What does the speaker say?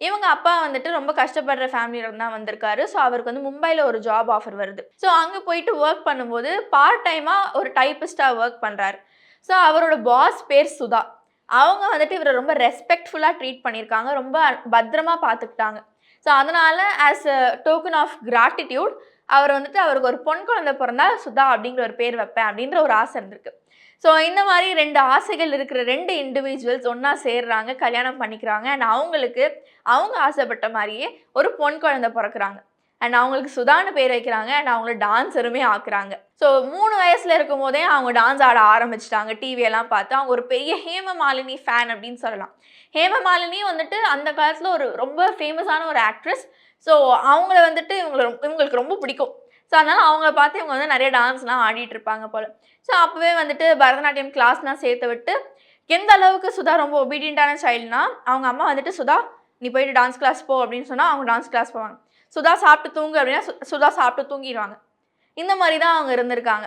இவங்க அப்பா வந்துட்டு ரொம்ப கஷ்டப்படுற ஃபேமிலியில தான் வந்திருக்காரு. ஸோ அவருக்கு வந்து மும்பையில் ஒரு ஜாப் ஆஃபர் வருது. ஸோ அங்கே போயிட்டு ஒர்க் பண்ணும்போது பார்ட் டைமாக ஒரு டைப்பிஸ்டாக ஒர்க் பண்ணுறாரு ஸோ அவரோட பாஸ் பேர் சுதா. அவங்க வந்துட்டு இவரை ரொம்ப ரெஸ்பெக்ட்ஃபுல்லாக ட்ரீட் பண்ணியிருக்காங்க. ரொம்ப பத்திரமா பார்த்துக்கிட்டாங்க. ஸோ அதனால் as a token of gratitude அவர் வந்துட்டு அவருக்கு ஒரு பொன் குழந்தை பிறந்தா சுதா அப்படிங்கிற ஒரு பேர் வைப்பேன் அப்படின்ற ஒரு ஆசை இருந்திருக்கு. ஸோ இந்த மாதிரி ரெண்டு ஆசைகள் இருக்கிற ரெண்டு இண்டிவிஜுவல்ஸ் ஒன்றா சேர்றாங்க கல்யாணம் பண்ணிக்கிறாங்க. அண்ட் அவங்களுக்கு அவங்க ஆசைப்பட்ட மாதிரியே ஒரு பொன் குழந்தை பிறக்கிறாங்க. அண்ட் அவங்களுக்கு சுதான்னு பேர் வைக்கிறாங்க அண்ட் அவங்கள டான்ஸருமே ஆக்குறாங்க. ஸோ மூணு வயசில் இருக்கும் போதே அவங்க டான்ஸ் ஆட ஆரம்பிச்சிட்டாங்க டிவியெல்லாம் பார்த்து. அவங்க ஒரு பெரிய ஹேமமாலினி ஃபேன் அப்படின்னு சொல்லலாம். ஹேமமாலினி வந்துட்டு அந்த காலத்தில் ஒரு ரொம்ப ஃபேமஸான ஒரு ஆக்ட்ரஸ் ஸோ அவங்கள வந்துட்டு இவங்களை இவங்களுக்கு ரொம்ப பிடிக்கும். ஸோ அதனால் அவங்கள பார்த்து இவங்க வந்து நிறைய டான்ஸ்லாம் ஆடிட்டு இருப்பாங்க போல். ஸோ அப்போவே வந்துட்டு பரதநாட்டியம் கிளாஸ்லாம் சேர்த்து விட்டு எந்த அளவுக்கு சுதா ரொம்ப ஒபீடியண்ட்டான சைல்டுனா அவங்க அம்மா வந்துட்டு சுதா நீ போயிட்டு டான்ஸ் கிளாஸ் போ அப்படின்னு சொன்னால் அவங்க டான்ஸ் கிளாஸ் போவாங்க. சுதா சாப்பிட்டு தூங்கு அப்படின்னா சு- சுதா சாப்பிட்டு தூங்கிடுவாங்க. இந்த மாதிரி தான் அவங்க இருந்திருக்காங்க.